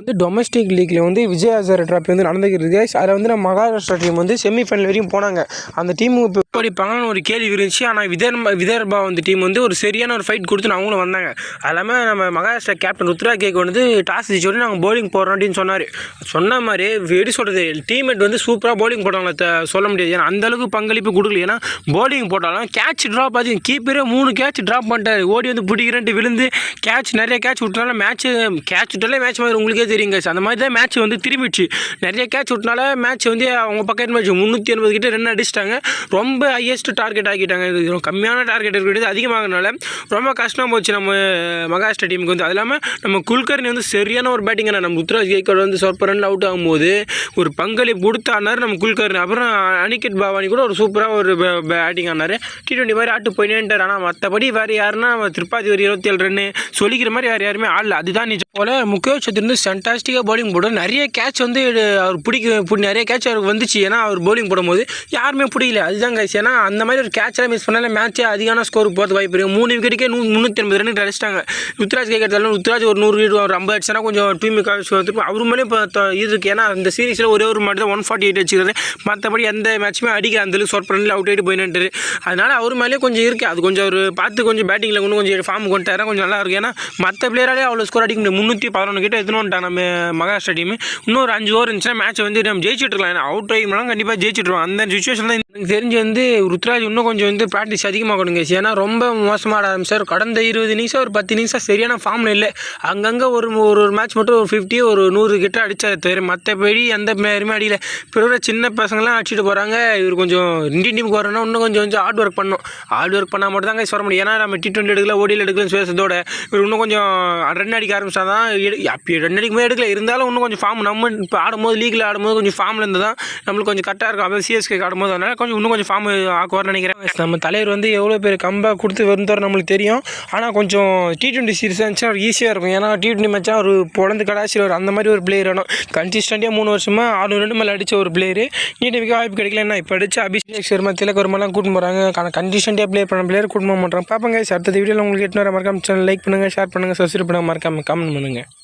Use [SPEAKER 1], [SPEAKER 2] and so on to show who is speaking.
[SPEAKER 1] வந்து டொமஸ்டிக் லீக்ல வந்து விஜய் ஹசாரே ட்ராஃபி வந்து நடந்துக்கிட்டு இருக்கு. அதில் வந்து நம்ம மகாராஷ்டிரா டீம் வந்து செமிஃபைனல் வரைக்கும் போனாங்க. அந்த டீம் இப்போ ஒரு கேள்வி இருந்துச்சு. ஆனால் விதர்பா விதர்பா வந்து டீம் வந்து ஒரு சரியான ஒரு ஃபைட் கொடுத்து அவங்களும் வந்தாங்க. அது இல்லாமல் நம்ம மகாராஷ்டிரா கேப்டன் ருத்ரா கேக் வந்து டாஸ் ஜெயிச்சோடனே நாங்கள் போலிங் போடுறோம் அப்படின்னு சொன்னார். சொன்ன மாதிரி எப்படி சொல்கிறது டீம்மேட் வந்து சூப்பராக போலிங் போட்டாங்களே த- சொல்ல முடியாது. ஏன்னா அந்தளவுக்கு பங்களிப்பு கொடுக்கல. ஏன்னா போலிங் போட்டாலும் கேட்ச் ட்ராப் ஆச்சு கீப்பரே மூணு கேட்ச் ட்ராப் பண்ணிட்டார். ஓடி வந்து பிடிக்கிறேன்ட்டு விழுந்து கேட்ச் நிறைய கேட்ச் விட்டனால மேட்ச் கேட்ச் விட்டாலே மேட்ச் மாதிரி உங்களுக்கே தெரியுங்க அந்த மாதிரி தான் மேட்ச் வந்து திரும்பிடுச்சு. நிறைய கேட்ச் விட்டனால மேட்ச் வந்து அவங்க பக்கத்து மேட்ச் முந்நூற்றி எண்பது கிட்ட ரன் அடிச்சிட்டாங்க. ரொம்ப ரொம்ப ஹையஸ்ட் டார்கெட் ஆக்கிட்டாங்க. இது கம்மியான டார்கெட் இருக்கிறது அதிகமாகனால ரொம்ப கஷ்டம் போச்சு நம்ம மகாராஷ்டிரா டீமுக்கு வந்து. அது இல்லாமல் நம்ம குல்கர்னி வந்து சரியான ஒரு பேட்டிங் நம்ம ருத்ராஜ் கேக்கோட வந்து சொற்ப ரன் அவுட் ஆகும்போது ஒரு பங்களிப்பு கொடுத்தானார் நம்ம குல்கர்னி அப்புறம் அனிகேட் பவானி கூட ஒரு சூப்பராக ஒரு பேட்டிங் ஆனார். டி டுவெண்ட்டி மாதிரி ஆட்டு போயினேன்ட்டார் ஆனால் மற்றபடி வேறு யாருன்னா திருப்பாதி ஒரு இருபத்தி ஏழு ரன்னு சொல்லிக்கிற மாதிரி வேறு யாருமே ஆடல. அதுதான் நிஜம் போல் முகேஷ் சத்துருந்து சென்டாஸ்டிக்காக பவுலிங் போடும் நிறைய கேட்ச் வந்து அவர் பிடிக்க பிடி- நிறைய கேட்ச் அவருக்கு வந்துச்சு. ஏன்னா அவர் பவுலிங் போடும்போது யாருமே பிடிக்கல. அதுதான் கைஸ் ஏன்னா அந்த மாதிரி ஒரு கேட்செல்லாம் மிஸ் பண்ணாலே மேட்ச்சே அதிகமான ஸ்கோருக்கு போகிறது வாய்ப்பு இருக்குது மூணு விக்கெட்டுக்கே நூ முந்நூற்றி எண்பது ரன் அடிச்சிட்டாங்க. ருத்ராஜ் கேட்கறதாலும் ருத்ராஜ் ஒரு நூறு வீடு ஒரு ஐம்பது அடிச்சுனா கொஞ்சம் டீம் வந்துருக்கும் அவரு மேலே இப்போ இது இருக்குது ஏன்னா அந்த சீரீஸில் ஒரே ஒரு மட்டும் தான் ஒன் ஃபார்ட்டி எயிட் வச்சுக்கிறது மற்றபடி எந்த மேட்ச்சுமே அடிக்க அந்த ஷார்ட் ரன்னில் அவுட் ஆகிட்டு போயிட்டு அதனால் அவர் மேலேயே கொஞ்சம் இருக்குது அது கொஞ்சம் அவர் பார்த்து கொஞ்சம் பேட்டிங்கில் கொண்டு கொஞ்சம் ஃபார்ம் கொண்டு வர கொஞ்சம் நல்லா இருக்கும். ஏன்னா மற்ற பிளேயராலே அவ்வளோ ஸ்கோர் அடிக்க முடியும் முந்நூற்றி பதினொன்று கிட்ட எடுத்துன்னு வந்துட்டாங்க நம்ம மகாராஷ்டிரா டீம் இன்னும் ஒரு அஞ்சு ஓவர் இருந்துச்சுன்னா மேட்ச் வந்து நம்ம ஜெயிச்சுட்டு இருக்கலாம். ஏன்னா அவுட் ஆகினாலும் கண்டிப்பாக ஜெயிச்சுட்டு அந்த சுச்சுவேஷன் தான் எனக்கு தெரிஞ்சு வந்து ருத்ராஜ் இன்னும் கொஞ்சம் வந்து ப்ராக்டிஸ் அதிகமாக கொடுங்க ஏன்னா ரொம்ப மோசமாக ஆட ஆரம்பிச்சார். கடந்த இருபது நிமிஷம் ஒரு பத்து நிமிஷம் சரியான ஃபார்மில் இல்லை. அங்கங்கே ஒரு ஒரு ஒரு மேட்ச் மட்டும் ஒரு ஃபிஃப்டி ஒரு நூறு கிட்ட அடித்தா தவிர மற்றபடி எந்த மாரியுமே அடியில் பிறகு சின்ன பசங்களாம் அடிச்சுட்டு போகிறாங்க இவர் கொஞ்சம் இந்தியன் டீமுக்கு வரணும்னா இன்னும் கொஞ்சம் கொஞ்சம் ஹார்ட் ஒர்க் பண்ணணும் ஹார்ட் ஒர்க் பண்ணால் மட்டும் தான் சொல்ல முடியும். ஏன்னா நம்ம டி டுவெண்ட்டி எடுக்கல ஓடியில் எடுக்கலன்னு பேசுறதோட இவர் இன்னும் கொஞ்சம் ரன் அடிக்க ஆரம்பிச்சா தான் அப்படி ரன் அடிக்குமே எடுக்கல. இருந்தாலும் இன்னும் கொஞ்சம் ஃபார்ம் நம்ம இப்போ ஆடும்போது லீக்கில் ஆடும்போது கொஞ்சம் ஃபார்மில் இருந்து தான் நம்மளுக்கு கொஞ்சம் கரெக்டாக இருக்கும். அதாவது சிஎஸ்கே ஆடும்போது அதனால் கொஞ்சம் இன்னும் கொஞ்சம் ஃபார்ம் ஆக்குவார்னு நினைக்கிறேன். நம்ம தலைவர் வந்து எவ்வளோ பேர் கம்பேக் கொடுத்து வந்தார் நம்மளுக்கு தெரியும். ஆனால் கொஞ்சம் டி ட்வெண்ட்டி சீரிஸ் இருந்துச்சுன்னா அவர் ஈஸியாக இருக்கும். ஏன்னா டி ட்வெண்ட்டி மேட்ச்னா ஒரு பொழந்து கடாச்சியில் ஒரு அந்த மாதிரி ஒரு பிளேயர் வேணும் கன்சிஸ்டண்ட்டாக மூணு வருஷமாக ஆறு ரெண்டு மேலே அடித்த ஒரு பிளேயர் நீட்டுக்கு வாய்ப்பு கிடைக்கல. என்ன இப்போ அடிச்சு அபிஷேக் சர்மா திலக் வர்மாலாம் கூட்டு போகிறாங்க ஆனால் கண்டிஷன்ட்டாக ப்ளே பண்ண பிளேயர் கூட்டு போக மாட்டாங்க பார்ப்பங்க அடுத்த வீடியோவில் உங்களுக்கு எட்டு வர மறக்காம சேனல் லைக் பண்ணுங்கள் ஷேர் பண்ணுங்கள் சப்ஸ்கிரைப் பண்ணுங்கள் மறக்காமல் கமெண்ட் பண்ணுங்கள்